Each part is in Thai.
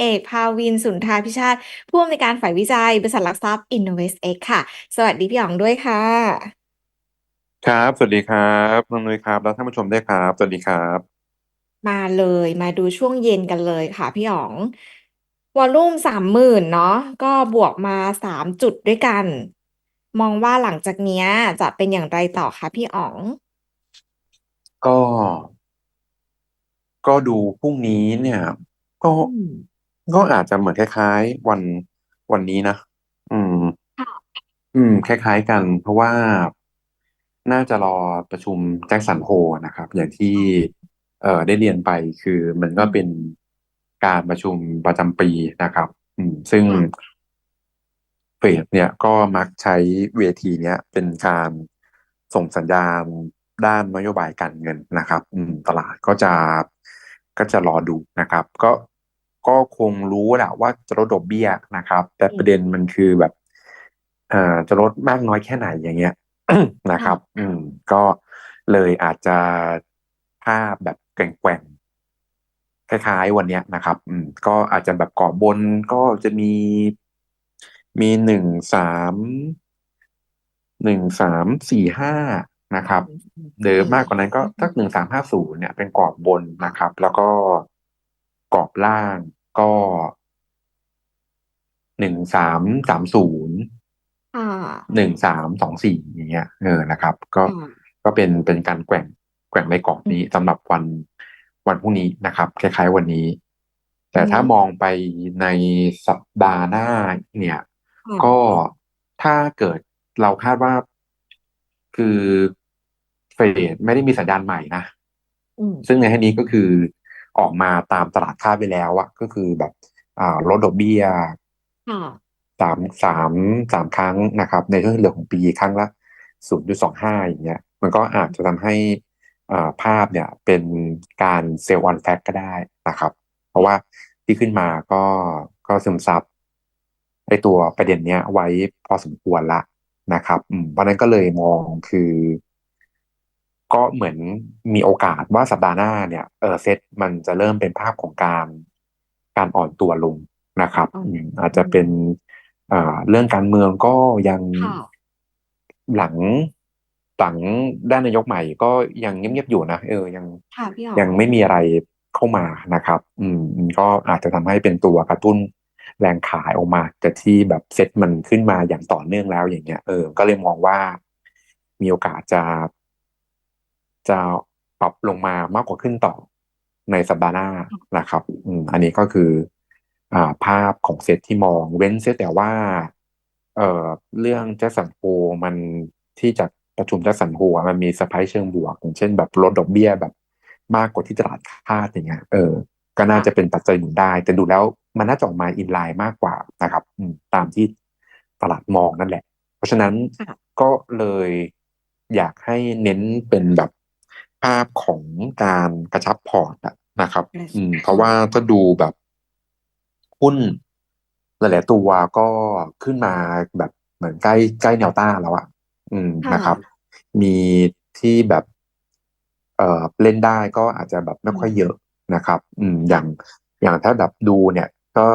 เอก ภาวิน สุนทราพิชาติ ผู้อำนวยการฝ่ายวิจัย บริษัทหลักทรัพย์ InnovestX ค่ะ สวัสดีพี่อ๋องด้วยค่ะ ครับ สวัสดีครับน้องนุ้ยครับ แล้วท่านผู้ชมด้วยครับ สวัสดีครับ มาเลยมาดูช่วงเย็นกันเลยค่ะพี่อ๋องวอลลุ่มสามหมื่นเนาะก็บวกมาสามจุดด้วยกัน มองว่าหลังจากเนี้ยจะเป็นอย่างไรต่อคะพี่อ๋อง ก็ ก็ดูพรุ่งนี้เนี่ย ก็อืม ก็อาจจะเหมือนคล้าย ๆ วัน วันนี้นะ อืม ค่ะ อืม คล้าย ๆ กัน เพราะว่า น่าจะรอประชุมแจ็คสันโฮนะครับ อย่างที่เอ่อ ได้เรียนไป คือมันก็เป็นการประชุมประจำปีนะครับ อืม ซึ่ง ค่ะ เฟดเนี่ยก็มักใช้เวทีเนี้ยเป็นการส่งสัญญาณด้านนโยบายการเงินนะครับ อืม ตลาดก็จะ ก็จะรอดูนะครับ ก็ ก็คงรู้แหละว่าจะลดดอกเบี้ยนะครับ แต่อืประมเด็นมันคือแบบเอ่อจะลดมากน้อยแค่ไหนอย่างเงี้ยนะคค่ะรับ อืม ก็เลยอาจจะภาพแบบแกว่งๆคล้ายๆวันเนี้ยนะครับ อืม ก็อาจจะแบบกรอบบนก็จะมี มีหนึ่งสามหนึ่งสามสี่ห้านะครับหรือมากกว่านั้นก็สักหนึ่งสามห้าศูนย์เนี่ยเป็นกรอบบนนะครับ แล้วก็กร อบล่างก็หนึ่งสามสามศูนย์ค่ะหนึ่งสามสองสี่อย่างเงี้ยเออนะครับ ก็ค่ะก็เป็นเป็นการแกว่งแกว่งในกรอบอืมนี้สำหรับวันวันพรุ่งนี้นะครับ คล้ายๆวันนี้ แต่อืถ้ามมองไปในสัปดาห์หน้าเนี่ยค่ะก็ถ้าเกิดเราคาดว่าคือเฟดไม่ได้มีสัญญาณใหม่นะอืมซึ่งในที่นี้ก็คือ ออกมาตามตลาดคาดไปแล้วอะก็คือแบบอ่าลดดอกเบี้ยค่ะสามสามสามครั้งนะครับ ในช่วงที่เหลือของปีครั้งละศูนย์จุดสองห้าอย่างเงี้ย มันก็อาจจะทำให้อ่าภาพเนี่ยเป็นการเซลล์ออนแฟกก็ได้นะครับ เพราะว่าที่ขึ้นมาก็ก็ซึมซับไอตัวประเด็นเนี้ยไว้พอสมควรละนะครับอืมเพราะฉะนั้นก็เลยมองคือ ก็เหมือนมีโอกาสว่าสัปดาห์หน้าเนี่ยเออเซตมันจะเริ่มเป็นภาพของการการอ่อนตัวลงนะครับอ๋ออืมอาจจะเป็นอ่าเรื่องการเมืองก็ยังค่ะหลังหลังด้านนายกใหม่ก็ยังเงียบๆอยู่นะเออยังค่ะพี่อ๋อยังไม่มีอะไรเข้ามานะครับ อืม ก็อาจจะทำให้เป็นตัวกระตุ้นแรงขายออกมาแต่ที่แบบเซ็ตมันขึ้นมาอย่างต่อเนื่องแล้วอย่างเงี้ยเออ ก็เลยมองว่ามีโอกาสจะ จะปรับลงมามากกว่าขึ้นต่อในสัปดาห์หน้านะครับอืมอันนี้ก็คืออ่าภาพของเซตที่มองเว้นเสียแต่ว่า เอ่อเรื่องแจ็คสันโฮมันที่จะประชุมแจ็คสันโฮอะมันมีเซอร์ไพรส์เชิงบวก อย่างเช่นแบบลดดอกเบี้ยแบบ มากกว่าที่ตลาดคาดอย่างเงี้ยเออ ก็น่าจะเป็นปัจจัยหนุนได้ แต่ดูแล้วมันน่าจะออกมาอินไลน์มากกว่านะครับอืมตามที่ตลาดมองนั่นแหละ เพราะฉะนั้นค่ะก็เลยอยากให้เน้นเป็นแบบ ภาพของการกระชับพอร์ตอะนะครับ อืม เพราะว่าถ้าดูแบบหุ้นหลายๆตัวก็ขึ้นมาแบบเหมือนใกล้ใกล้แนวต้านแล้วอะอืมค่ะนะครับ มีที่แบบ เอ่อเล่นได้ก็อาจจะแบบไม่ค่อยเยอะนะครับ อืม อย่างอย่างถ้าแบบดูเนี่ย ก็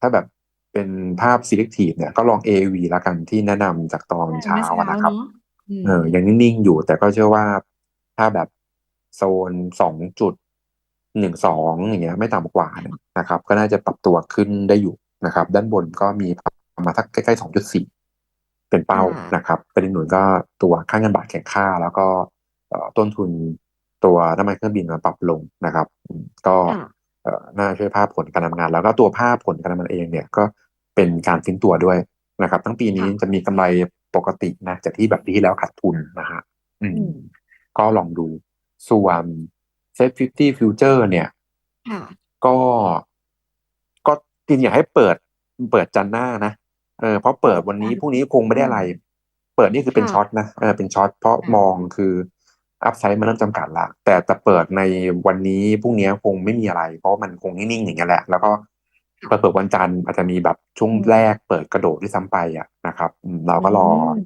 ถ้าแบบเป็นภาพ selective เนี่ยก็ลอง AAV ละกันที่แนะนำจากตอนใช่เช้าเมื่อเช้าอะนะครับเนาะอืมเออยังนิ่งๆอยู่แต่ก็เชื่อว่า ถ้าแบบโซนสองจุดหนึ่งสองอย่างเงี้ยไม่ต่ำกว่าเนี่ยนะครับ ก็น่าจะปรับตัวขึ้นได้อยู่นะครับ ด้านบนก็มีประมาณสักใกล้ๆสองจุดสี่เป็นเป้าค่ะนะครับประเด็นหนุนก็ตัวค่าเงินบาทแข็งค่า แล้วก็เอ่อต้นทุนตัวน้ำมันเครื่องบินมันปรับลงนะครับอืมก็ค่ะเอ่อน่าช่วยภาพผลการทำงาน แล้วก็ตัวภาพผลการทำงานเองเนี่ยก็เป็นการฟื้นตัวด้วยนะครับ ทั้งปีนี้ค่ะจะมีกำไรปกตินะจากที่แบบปีที่แล้วขาดทุนนะฮะอืมอืม ก็ลองดู ส่วนเซ็ตฟิฟตี้ฟิวเจอร์เนี่ย ค่ะ ก็ก็จริงๆอยากให้เปิดเปิดจันทร์หน้านะเออเพราะเปิดวันนี้พรุ่งนี้คงไม่ได้อะไร เปิดนี่คือเป็นค่ะช็อตนะเออเป็นช็อตเพราะค่ะมองคืออัพไซด์มันเริ่มจำกัดละแต่แต่เปิดในวันนี้พรุ่งนี้คงไม่มีอะไร เพราะมันคงนิ่งๆอย่างเงี้ยแหละ แล้วก็เปิดเปิดวันจันทร์อาจจะมีแบบช่วงอืมแรกเปิดกระโดดด้วยซ้ำไปอะนะครับอืมเราก็รอม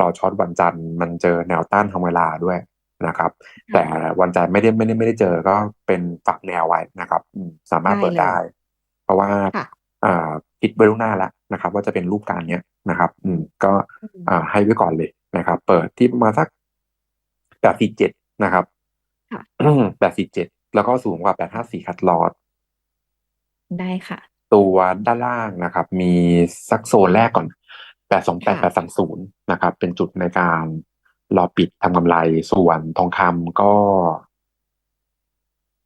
รอช็อตวันจันทร์มันเจอแนวต้านทำเวลาด้วย นะครับค่ะแต่วันจันทร์ไม่ได้ไม่ได้ไม่ได้เจอก็เป็นฝักแนวไว้นะครับอืมสามารถได้เปิดเลยได้ เพราะว่าค่ะอ่าคิดไว้ล่วงหน้าแล้วนะครับ ว่าจะเป็นรูปการเนี้ยนะครับ อืมก็อืมอ่าให้ไว้ก่อนเลยนะครับ เปิดที่ประมาณสักแปดสี่เจ็ดนะครับค่ะแปดสี่เจ็ดแล้วก็สูงกว่าแปดห้าสี่คัดลอสได้ค่ะ ตัวด้านล่างนะครับ มีสักโซนแรกก่อนแปดสองแปดค่ะแปดสามศูนย์นะครับ เป็นจุดในการ รอปิดทำกำไร ส่วนทองคำก็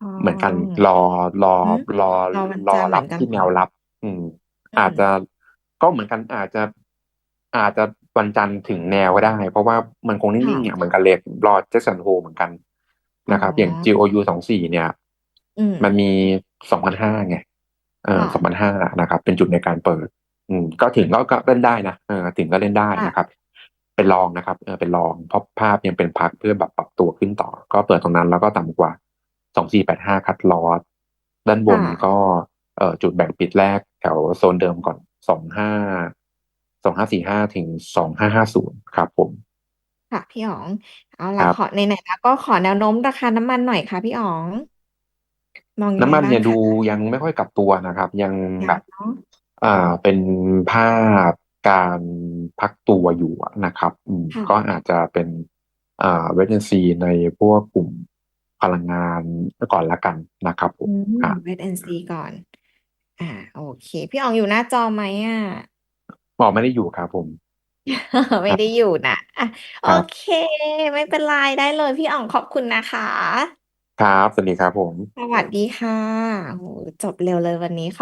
อ๋อ เหมือนกันรอรอหืมรอรอวันรอจันทร์เหมืรัอบนกันที่แนวรับ อืม อือาจม จะก็เหมือนกันอาจจะ อาจจะวันจันทร์ถึงแนวก็ได้ เพราะว่ามันคงนิ่ค่ะงๆเนี่ยเหมือนกันเลยรอเจสันโฮเหมือนกันอ๋อ นะครับ อย่าง GOU สองสี่เนี่ย อืม มันมีสองพันห้าไงเออค่ะ สองพันห้านะครับ เป็นจุดในการเปิด อืม ก็ถึงก็ก็เล่นได้นะเออถึงก็เล่นได้ค่ะ นะครับ เป็นรองนะครับเออเป็นรองเพราะภาพยังเป็นพักเพื่อแบบปรับตัวขึ้นต่อ ก็เปิดตรงนั้นแล้วก็ต่ำกว่าสองสี่แปดห้าคัดลอสด้านบนค่ะก็เอ่อจุดแบ่งปิดแรกแถวโซนเดิมก่อนสองห้าสองห้าสี่ห้าถึงสองห้าห้าศูนย์ครับผม ค่ะ พี่อ๋อง เอาคล่ะรับขอไหนๆแล้วก็ขอแนวโน้มราคาน้ำมันหน่อยค่ะ พี่อ๋อง มองยังน้ำไงมันบ้างเนี่ยดูคะยังไม่ค่อยกลับตัวนะครับ ยังยัแบงบเนาะอ่าเป็นภาพ การพักตัวอยู่อะนะครับอืมค่ะก็อาจจะเป็นอ่าเวทเนซีในพวกกลุ่มพลังงานก่อนละกันนะครับผอืมมครับเวทแอนซีก่อน อ่า โอเค พี่อ๋องอยู่หน้าจอไหมอะหมอไม่ได้อยู่ครับผม ไม่ได้อยู่นะอะคโอรับเค ไม่เป็นไรได้เลยพี่อ๋องขอบคุณนะคะ ครับ สวัสดีครับผม สวัสดีค่ะโอ้โหจบเร็วเลยวันนี้ขอบ